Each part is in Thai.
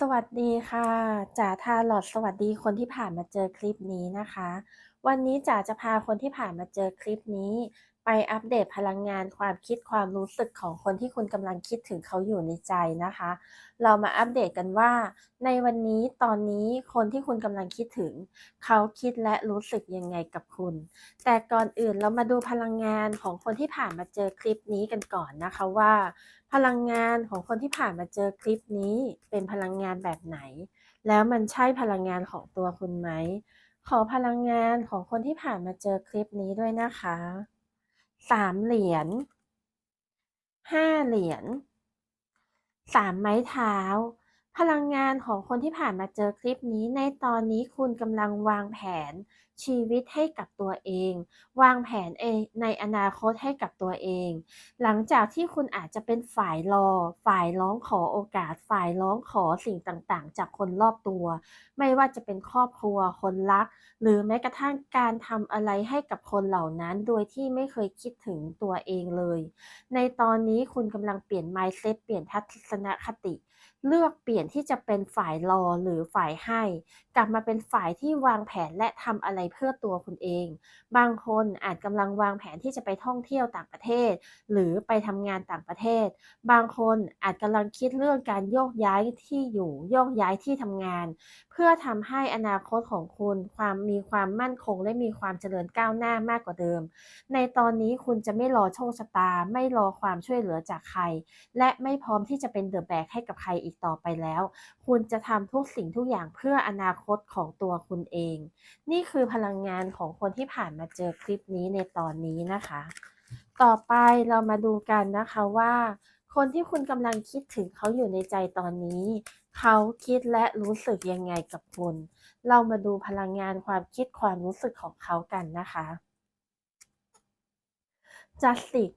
สวัสดีค่ะจ๋าทาหลอดสวัสดีคนที่ผ่านมาเจอคลิปนี้นะคะ วันนี้จ๋าจะพาคนที่ผ่านมาเจอคลิปนี้ ไปอัปเดตพลังงานความคิดความรู้สึกของคนที่คุณกำลังคิดถึงเขาอยู่ในใจนะคะ เรามาอัปเดตกันว่า ในวันนี้ตอนนี้คนที่คุณกำลังคิดถึง เขาคิดและรู้สึกยังไงกับคุณ แต่ก่อนอื่นเรามาดูพลังงานของคนที่ผ่านมาเจอคลิปนี้กันก่อนนะคะว่า พลังงานของคนที่ผ่านมาเจอคลิปนี้เป็นพลังงานแบบไหน แล้วมันใช่พลังงานของตัวคุณไหม ขอพลังงานของคนที่ผ่านมาเจอคลิปนี้ด้วยนะคะ สามเหรียญห้าเหรียญสามไม้เท้า พลังงานของคนที่ผ่านมาเจอคลิปนี้ในตอนนี้คุณกำลังวางแผนชีวิตให้กับตัวเอง วางแผนในอนาคตให้กับตัวเอง หลังจากที่คุณอาจจะเป็นฝ่ายรอ ฝ่ายร้องขอโอกาส ฝ่ายร้องขอสิ่งต่างๆ จากคนรอบตัว ไม่ว่าจะเป็นครอบครัวคนรัก หรือแม้กระทั่งการทำอะไรให้กับคนเหล่านั้น โดยที่ไม่เคยคิดถึงตัวเองเลย ในตอนนี้คุณกำลังเปลี่ยน mindset เปลี่ยนทัศนคติ เลือกเปลี่ยนที่จะเป็นฝ่ายรอหรือฝ่ายให้ กลับมาเป็นฝ่ายที่วางแผนและทำอะไรเพื่อตัวคุณเอง บางคนอาจกำลังวางแผนที่จะไปท่องเที่ยวต่างประเทศ หรือไปทำงานต่างประเทศ บางคนอาจกำลังคิดเรื่องการโยกย้ายที่อยู่โยกย้ายที่ทำงานเพื่อทำให้อนาคตของคุณความมีความมั่นคงและมีความเจริญก้าวหน้ามากกว่าเดิม ในตอนนี้คุณจะไม่รอโชคชะตา ไม่รอความช่วยเหลือจากใคร และไม่พร้อมที่จะเป็นเดอะแบกให้กับใครอีกต่อไปแล้ว คุณจะทำทุกสิ่งทุกอย่างเพื่ออนาคตของตัวคุณเอง นี่คือพลังงานของคนที่ผ่านมาเจอคลิปนี้ในตอนนี้นะคะ ต่อไปเรามาดูกันนะคะว่าคนที่คุณกำลังคิดถึงเขาอยู่ในใจตอนนี้ เขาคิดและรู้สึกยังไงกับคุณ เรามาดูพลังงานความคิดความรู้สึกของเขากันนะคะจัสติก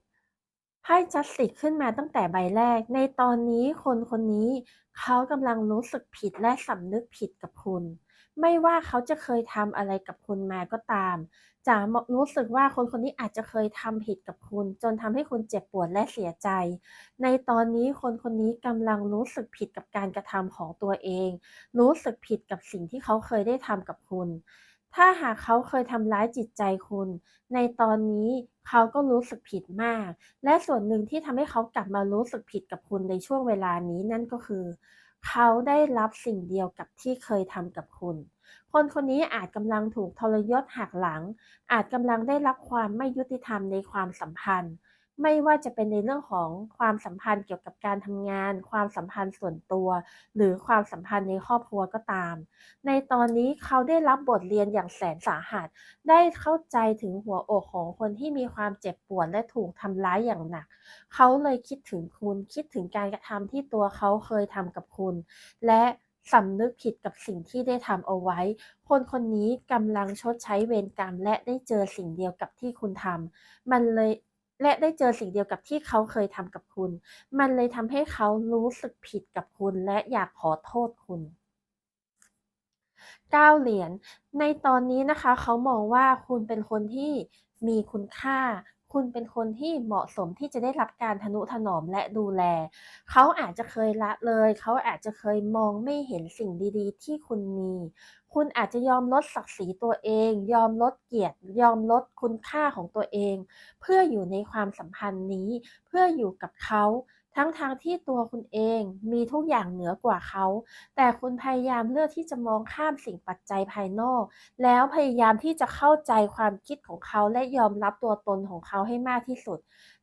ให้จัสติกขึ้นมาตั้งแต่ใบแรก ในตอนนี้คนคนนี้เขากำลังรู้สึกผิดและสำนึกผิดกับคุณ ไม่ว่าเขาจะเคยทำอะไรกับคุณมาก็ตามจ๋ารู้สึกว่าคนคนนี้อาจจะเคยทำผิดกับคุณ จนทำให้คุณเจ็บปวดและเสียใจ ในตอนนี้คนคนนี้กำลังรู้สึกผิดกับการกระทำของตัวเอง รู้สึกผิดกับสิ่งที่เขาเคยได้ทำกับคุณ ถ้าหากเขาเคยทำร้ายจิตใจคุณ ในตอนนี้เขาก็รู้สึกผิดมาก และส่วนหนึ่งที่ทำให้เขากลับมารู้สึกผิดกับคุณในช่วงเวลานี้นั่นก็คือ เขาได้รับสิ่งเดียวกับที่เคยทำกับคุณ คนคนนี้อาจกำลังถูกทรยศหักหลัง อาจกำลังได้รับความไม่ยุติธรรมในความสัมพันธ์ ไม่ว่าจะเป็นในเรื่องของความสัมพันธ์เกี่ยวกับการทำงาน ความสัมพันธ์ส่วนตัว หรือความสัมพันธ์ในครอบครัวก็ตาม ในตอนนี้เขาได้รับบทเรียนอย่างแสนสาหัส ได้เข้าใจถึงหัวอกของคนที่มีความเจ็บปวดและถูกทำร้ายอย่างหนัก เขาเลยคิดถึงคุณ คิดถึงการกระทำที่ตัวเขาเคยทำกับคุณ และสำนึกผิดกับสิ่งที่ได้ทำเอาไว้ คนคนนี้กำลังชดใช้เวรกรรมและได้เจอสิ่งเดียวกับที่คุณทำ มันเลย และได้เจอสิ่งเดียวกับที่เขาเคยทำกับคุณ มันเลยทำให้เขารู้สึกผิดกับคุณและอยากขอโทษคุณ9เหรียญในตอนนี้นะคะ เขามองว่าคุณเป็นคนที่มีคุณค่า คุณเป็นคนที่เหมาะสมที่จะได้รับการทนุถนอมและดูแล เขาอาจจะเคยละเลย เขาอาจจะเคยมองไม่เห็นสิ่งดีๆ ที่คุณมี คุณอาจจะยอมลดศักดิ์ศรีตัวเอง ยอมลดเกียรติ ยอมลดคุณค่าของตัวเอง เพื่ออยู่ในความสัมพันธ์นี้ เพื่ออยู่กับเขา ทั้งๆทที่ตัวคุณเองมีทุกอย่างเหนือกว่าเขา แต่คุณพยายามเลือกที่จะมองข้ามสิ่งปัจจัยภายนอก แล้วพยายามที่จะเข้าใจความคิดของเขาและยอมรับตัวตนของเขาให้มากที่สุด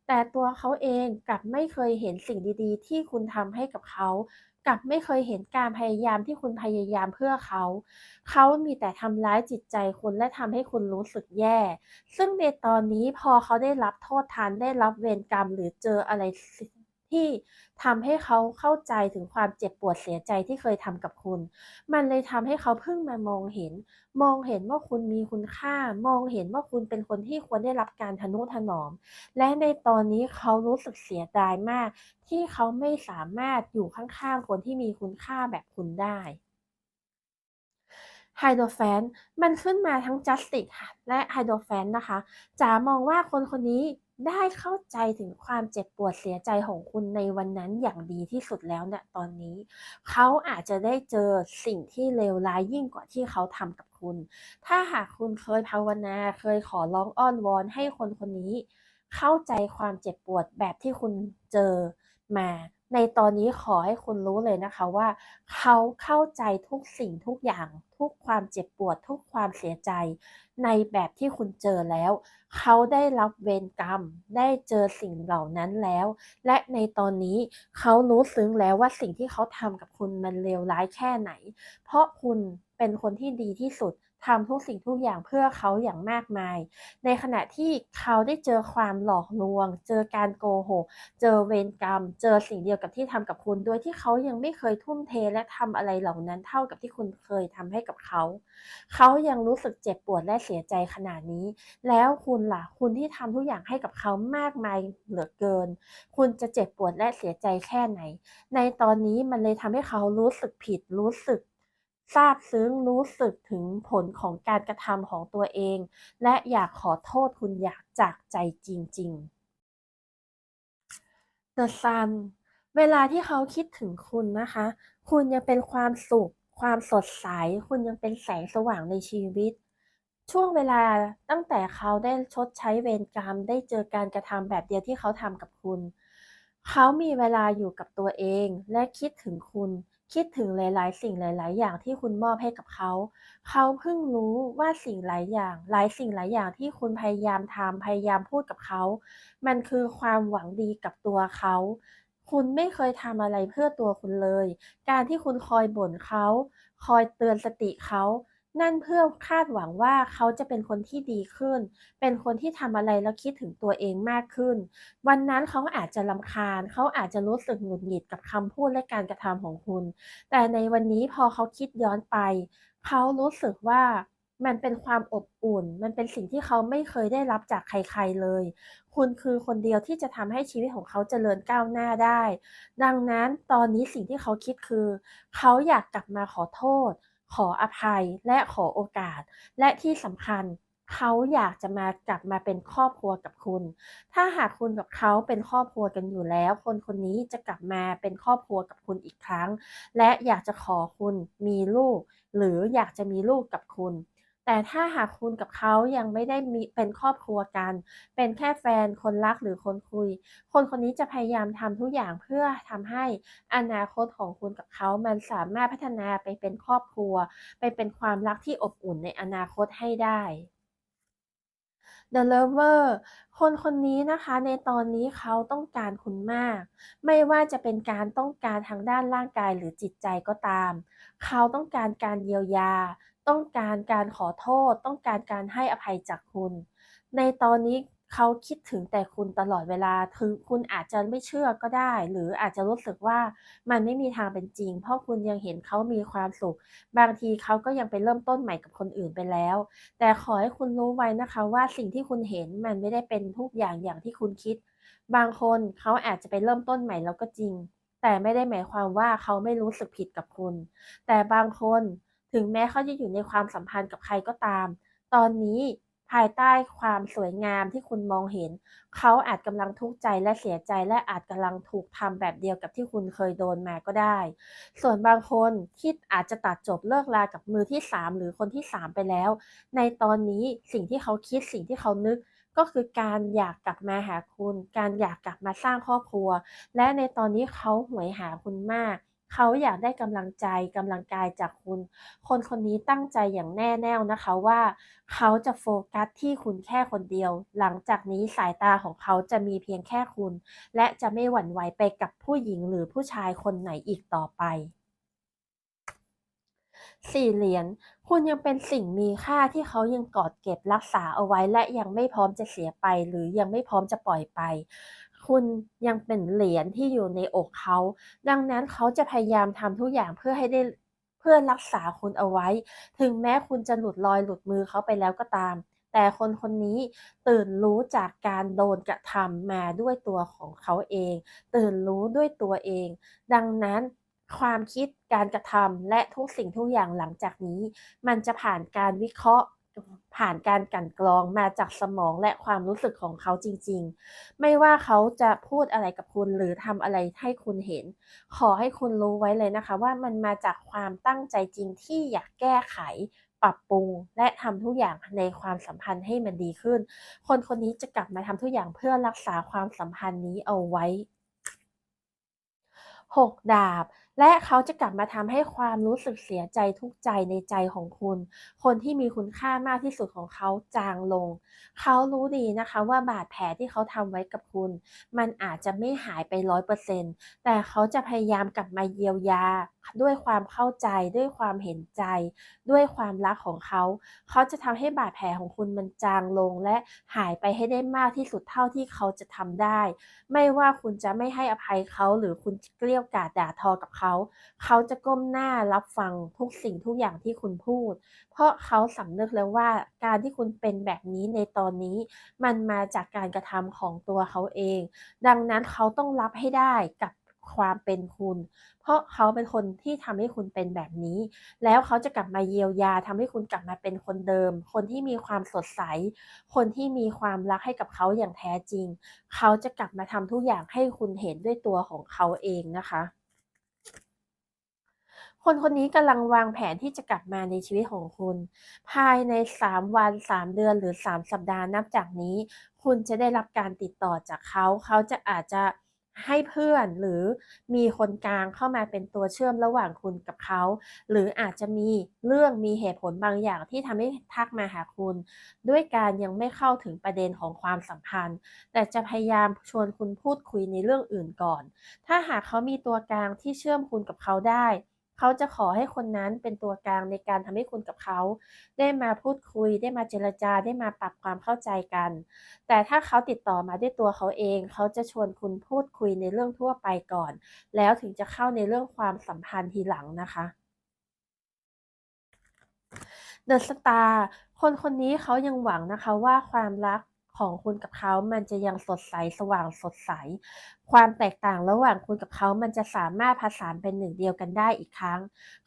แต่ตัวเขาเองกลับไม่เคยเห็นสิ่งดีๆ ที่คุณทำให้กับเขากลับไม่เคยเห็นการพยายามที่คุณพยายามเพื่อเขา เขามีแต่ทำร้ายจิตใจคุณและทำให้คุณรู้สึกแย่ ซึ่งในตอนนี้พอเขาได้รับโทษทานได้รับเวรกรรมหรือเจออะไร ที่ทำให้เขาเข้าใจถึงความเจ็บปวดเสียใจที่เคยทำกับคุณ มันเลยทำให้เขาเพิ่งมามองเห็น มองเห็นว่าคุณมีคุณค่า มองเห็นว่าคุณเป็นคนที่ควรได้รับการทนุถนอม และในตอนนี้เขารู้สึกเสียดายมาก ที่เขาไม่สามารถอยู่ข้างๆคนที่มีคุณค่าแบบคุณได้ไฮโดรแฟนมันขึ้นมาทั้ง Justice ค่ะและไฮโดรแฟนนะคะจ๋ามองว่าคนคนนี้ ได้เข้าใจถึงความเจ็บปวดเสียใจของคุณในวันนั้นอย่างดีที่สุดแล้วเนี่ยตอนนี้ เขาอาจจะได้เจอสิ่งที่เลวร้ายยิ่งกว่าที่เขาทำกับคุณ ถ้าหากคุณเคยภาวนาเคยขอร้องอ้อนวอนให้คนคนนี้ เข้าใจความเจ็บปวดแบบที่คุณเจอมา ในตอนนี้ขอให้คุณรู้เลยนะคะว่า เขาเข้าใจทุกสิ่งทุกอย่าง ทุกความเจ็บปวด ทุกความเสียใจ ในแบบที่คุณเจอแล้ว เขาได้รับเวรกรรม ได้เจอสิ่งเหล่านั้นแล้ว และในตอนนี้เขารู้ซึ้งแล้วว่าสิ่งที่เขาทำกับคุณมันเลวร้ายแค่ไหน เพราะคุณเป็นคนที่ดีที่สุด ทำทุกสิ่งทุกอย่างเพื่อเขาอย่างมากมาย ในขณะที่เขาได้เจอความหลอกลวง เจอการโกหก เจอเวรกรรม เจอสิ่งเดียวกับที่ทำกับคุณ โดยที่เขายังไม่เคยทุ่มเทและทำอะไรเหล่านั้นเท่ากับที่คุณเคยทำให้กับเขา เขายังรู้สึกเจ็บปวดและเสียใจขนาดนี้ แล้วคุณล่ะ คุณที่ทำทุกอย่างให้กับเขามากมายเหลือเกิน คุณจะเจ็บปวดและเสียใจแค่ไหน ในตอนนี้มันเลยทำให้เขารู้สึกผิด รู้สึก ซาบซึ้งรู้สึกถึงผลของการกระทำของตัวเอง และอยากขอโทษคุณอยากจากใจจริง ๆ The Sun เวลาที่เขาคิดถึงคุณนะคะ คุณยังเป็นความสุข ความสดใส คุณยังเป็นแสงสว่างในชีวิต ช่วงเวลาตั้งแต่เขาได้ชดใช้เวรกรรม ได้เจอการกระทำแบบเดียวที่เขาทำกับคุณ เขามีเวลาอยู่กับตัวเองและคิดถึงคุณ คิดถึงหลาย ๆ สิ่งหลาย ๆ อย่างที่คุณมอบให้กับเขา เขาเพิ่งรู้ว่าสิ่งหลายอย่าง หลายสิ่งหลายอย่างที่คุณพยายามทำพยายามพูดกับเขา มันคือความหวังดีกับตัวเขา คุณไม่เคยทำอะไรเพื่อตัวคุณเลย การที่คุณคอยบ่นเขา คอยเตือนสติเขา นั่นเพื่อคาดหวังว่าเขาจะเป็นคนที่ดีขึ้น เป็นคนที่ทำอะไรแล้วคิดถึงตัวเองมากขึ้น วันนั้นเขาอาจจะรำคาญ เขาอาจจะรู้สึกหงุดหงิดกับคำพูดและการกระทำของคุณ แต่ในวันนี้พอเขาคิดย้อนไป เขารู้สึกว่ามันเป็นความอบอุ่น มันเป็นสิ่งที่เขาไม่เคยได้รับจากใครๆเลย คุณคือคนเดียวที่จะทำให้ชีวิตของเขาเจริญก้าวหน้าได้ ดังนั้นตอนนี้สิ่งที่เขาคิดคือ เขาอยากกลับมาขอโทษ ขออภัยและขอโอกาส และที่สำคัญเขาอยากจะมากลับมาเป็นครอบครัวกับคุณ ถ้าหากคุณกับเขาเป็นครอบครัวกันอยู่แล้ว คนคนนี้จะกลับมาเป็นครอบครัวกับคุณอีกครั้ง และอยากจะขอคุณมีลูก หรืออยากจะมีลูกกับคุณ แต่ถ้าหากคุณกับเขายังไม่ได้มีเป็นครอบครัวกัน เป็นแค่แฟนคนรักหรือคนคุย คนคนนี้จะพยายามทำทุกอย่างเพื่อทำให้อนาคตของคุณกับเขามันสามารถพัฒนาไปเป็นครอบครัว ไปเป็นความรักที่อบอุ่นในอนาคตให้ได้ The Lover คนคนนี้นะคะในตอนนี้เขาต้องการคุณมาก ไม่ว่าจะเป็นการต้องการทางด้านร่างกายหรือจิตใจก็ตาม เขาต้องการการเยียวยา ต้องการการขอโทษ ต้องการการให้อภัยจากคุณ ในตอนนี้เขาคิดถึงแต่คุณตลอดเวลาถึงคุณอาจจะไม่เชื่อก็ได้ หรืออาจจะรู้สึกว่ามันไม่มีทางเป็นจริง เพราะคุณยังเห็นเขามีความสุข บางทีเขาก็ยังไปเริ่มต้นใหม่กับคนอื่นไปแล้ว แต่ขอให้คุณรู้ไว้นะคะว่าสิ่งที่คุณเห็นมันไม่ได้เป็นทุกอย่างอย่างที่คุณคิด บางคนเขาอาจจะไปเริ่มต้นใหม่แล้วก็จริง แต่ไม่ได้หมายความว่าเขาไม่รู้สึกผิดกับคุณ แต่บางคน ถึงแม้เขาจะอยู่ในความสัมพันธ์กับใครก็ตาม ตอนนี้ภายใต้ความสวยงามที่คุณมองเห็น เขาอาจกำลังทุกข์ใจและเสียใจและอาจกำลังถูกทำแบบเดียวกับที่คุณเคยโดนมาก็ได้ ส่วนบางคนที่อาจจะตัดจบเลิกลากับมือที่ 3 หรือคนที่ 3 ไปแล้ว ในตอนนี้สิ่งที่เขาคิดสิ่งที่เขานึกก็คือการอยากกลับมาหาคุณ การอยากกลับมาสร้างครอบครัว และในตอนนี้เขาหวยหาคุณมาก เขาอยากได้กำลังใจกำลังกายจากคุณ คนคนนี้ตั้งใจอย่างแน่แน่วนะคะว่า เขาจะโฟกัสที่คุณแค่คนเดียว หลังจากนี้สายตาของเขาจะมีเพียงแค่คุณ และจะไม่หวั่นไหวไปกับผู้หญิงหรือผู้ชายคนไหนอีกต่อไปสี่เหรียญคุณยังเป็นสิ่งมีค่าที่เขายังกอดเก็บรักษาเอาไว้และยังไม่พร้อมจะเสียไป หรือยังไม่พร้อมจะปล่อยไป คุณยังเป็นเหรียญที่อยู่ในอกเขา ดังนั้นเขาจะพยายามทำทุกอย่างเพื่อให้ได้เพื่อรักษาคุณเอาไว้ ถึงแม้คุณจะหลุดลอยหลุดมือเขาไปแล้วก็ตาม แต่คนคนนี้ตื่นรู้จากการโดนกระทำมาด้วยตัวของเขาเอง ตื่นรู้ด้วยตัวเอง ดังนั้นความคิดการกระทำและทุกสิ่งทุกอย่างหลังจากนี้ มันจะผ่านการวิเคราะห์ ผ่านการกลั่นกรองมาจากสมองและความรู้สึกของเขาจริง ๆ ไม่ว่าเขาจะพูดอะไรกับคุณหรือทำอะไรให้คุณเห็น ขอให้คุณรู้ไว้เลยนะคะ ว่ามันมาจากความตั้งใจจริงที่อยากแก้ไข ปรับปรุง และทำทุกอย่างในความสัมพันธ์ให้มันดีขึ้น คนคนนี้จะกลับมาทำทุกอย่างเพื่อรักษาความสัมพันธ์นี้เอาไว้ 6 ดาบ และเขาจะกลับมาทำให้ความรู้สึกเสียใจทุกใจในใจของคุณ คนที่มีคุณค่ามากที่สุดของเขาจางลง เขารู้ดีนะคะว่าบาดแผลที่เขาทำไว้กับคุณ มันอาจจะไม่หายไปร้อยเปอร์เซ็นต์แต่เขาจะพยายามกลับมาเยียวยา ด้วยความเข้าใจด้วยความเห็นใจ ด้วยความรักของเขา เขาจะทำให้บาดแผลของคุณมันจางลงและหายไปให้ได้มากที่สุดเท่าที่เขาจะทำได้ ไม่ว่าคุณจะไม่ให้อภัยเขาหรือคุณเกลี้ยกล่อมด่าทอกับเขา เขาจะก้มหน้ารับฟังทุกสิ่งทุกอย่างที่คุณพูด เพราะเขาสำนึกแล้วว่าการที่คุณเป็นแบบนี้ในตอนนี้ มันมาจากการกระทำของตัวเขาเอง ดังนั้นเขาต้องรับให้ได้กับ ความเป็นคุณ เพราะเขาเป็นคนที่ทำให้คุณเป็นแบบนี้ แล้วเขาจะกลับมาเยียวยาทำให้คุณกลับมาเป็นคนเดิม คนที่มีความสดใส คนที่มีความรักให้กับเขาอย่างแท้จริง เขาจะกลับมาทำทุกอย่างให้คุณเห็นด้วยตัวของเขาเองนะคะคนคนนี้กำลังวางแผนที่จะกลับมาในชีวิตของคุณ ภายใน 3 วัน 3 เดือนหรือ 3 สัปดาห์นับจากนี้ คุณจะได้รับการติดต่อจากเขา เขาจะอาจจะ ให้เพื่อนหรือมีคนกลางเข้ามาเป็นตัวเชื่อมระหว่างคุณกับเขา หรืออาจจะมีเรื่องมีเหตุผลบางอย่างที่ทำให้ทักมาหาคุณ ด้วยการยังไม่เข้าถึงประเด็นของความสัมพันธ์ แต่จะพยายามชวนคุณพูดคุยในเรื่องอื่นก่อน ถ้าหากเขามีตัวกลางที่เชื่อมคุณกับเขาได้ เขาจะขอให้คนนั้นเป็นตัวกลางในการทำให้คุณกับเขา ได้มาพูดคุย ได้มาเจรจา ได้มาปรับความเข้าใจกัน แต่ถ้าเขาติดต่อมาด้วยตัวเขาเอง เขาจะชวนคุณพูดคุยในเรื่องทั่วไปก่อน แล้วถึงจะเข้าในเรื่องความสัมพันธ์ทีหลังนะคะ The Star คนคนนี้เขายังหวังนะคะว่าความรัก ของคุณกับเขามันจะยังสดใสสว่างสดใส ความแตกต่างระหว่างคุณกับเขามันจะสามารถผสานเป็นหนึ่งเดียวกันได้อีกครั้ง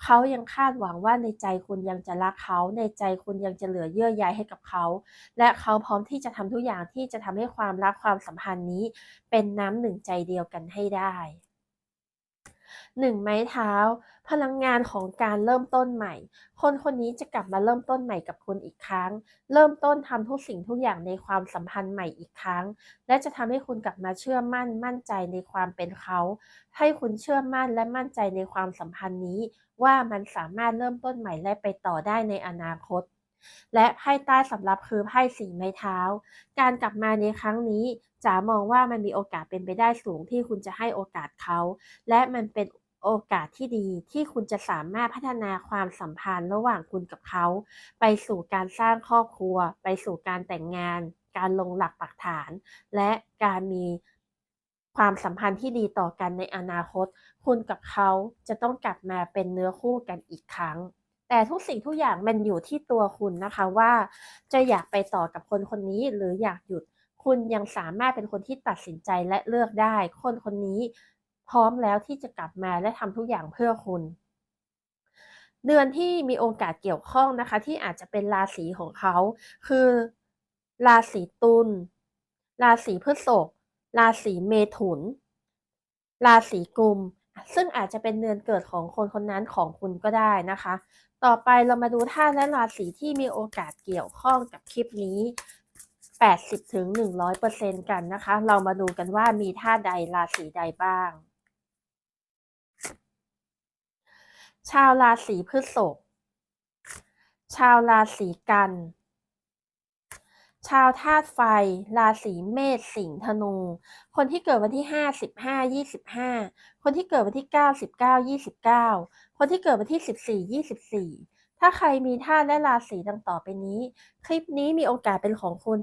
เขายังคาดหวังว่าในใจคุณยังจะรักเขา ในใจคุณยังจะเหลือเยื่อใยให้กับเขา และเขาพร้อมที่จะทำทุกอย่างที่จะทำให้ความรักความสัมพันธ์นี้ เป็นน้ำหนึ่งใจเดียวกันให้ได้ หนึ่งไม้เท้า พลังงานของการเริ่มต้นใหม่ คนคนนี้จะกลับมาเริ่มต้นใหม่กับคุณอีกครั้ง เริ่มต้นทำทุกสิ่งทุกอย่างในความสัมพันธ์ใหม่อีกครั้ง และจะทำให้คุณกลับมาเชื่อมั่นมั่นใจในความเป็นเขา ให้คุณเชื่อมั่นและมั่นใจในความสัมพันธ์นี้ ว่ามันสามารถเริ่มต้นใหม่และไปต่อได้ในอนาคต และไพ่ใต้สำหรับคือไพ่สีไม้เท้า การกลับมาในครั้งนี้จ๋ามองว่ามันมีโอกาสเป็นไปได้สูงที่คุณจะให้โอกาสเขา และมันเป็นโอกาสที่ดีที่คุณจะสามารถพัฒนาความสัมพันธ์ระหว่างคุณกับเขา ไปสู่การสร้างครอบครัว ไปสู่การแต่งงาน การลงหลักปักฐาน และการมีความสัมพันธ์ที่ดีต่อกันในอนาคต คุณกับเขาจะต้องกลับมาเป็นเนื้อคู่กันอีกครั้ง แต่ทุกสิ่งทุกอย่างมันอยู่ที่ตัวคุณนะคะว่า จะอยากไปต่อกับคนคนนี้หรืออยากหยุด คุณยังสามารถเป็นคนที่ตัดสินใจและเลือกได้ คนคนนี้พร้อมแล้วที่จะกลับมาและทำทุกอย่างเพื่อคุณ เดือนที่มีโอกาสเกี่ยวข้องนะคะ ที่อาจจะเป็นราศีของเขา คือราศีตุลราศีพฤษภราศีเมถุน ราศีกุม ซึ่งอาจจะเป็นเดือนเกิดของคนคนนั้นของคุณก็ได้นะคะ ต่อไปเรามาดูธาตุและราศีที่มีโอกาสเกี่ยวข้องกับคลิปนี้ 80-100%กันนะคะ เรามาดูกันว่ามีธาตุใดราศีใดบ้าง ชาวราศีพฤษภชาวราศีกัน ชาวธาตุไฟ ราศีเมษสิงห์ธนู คนที่เกิดวันที่5 15 25คนที่เกิดวันที่9 19 29คนที่เกิดวันที่14 24ถ้าใครมีธาตุและราศีดังต่อไปนี้ คลิปนี้มีโอกาสเป็นของคุณ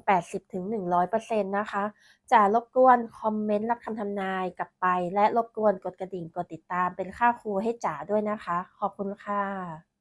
80-100%นะคะ จะรบกวนคอมเมนต์รับคำทำนายกลับไป และรบกวนกดกระดิ่งกดติดตามเป็นค่าครูให้จ๋าด้วยนะคะ ขอบคุณค่ะ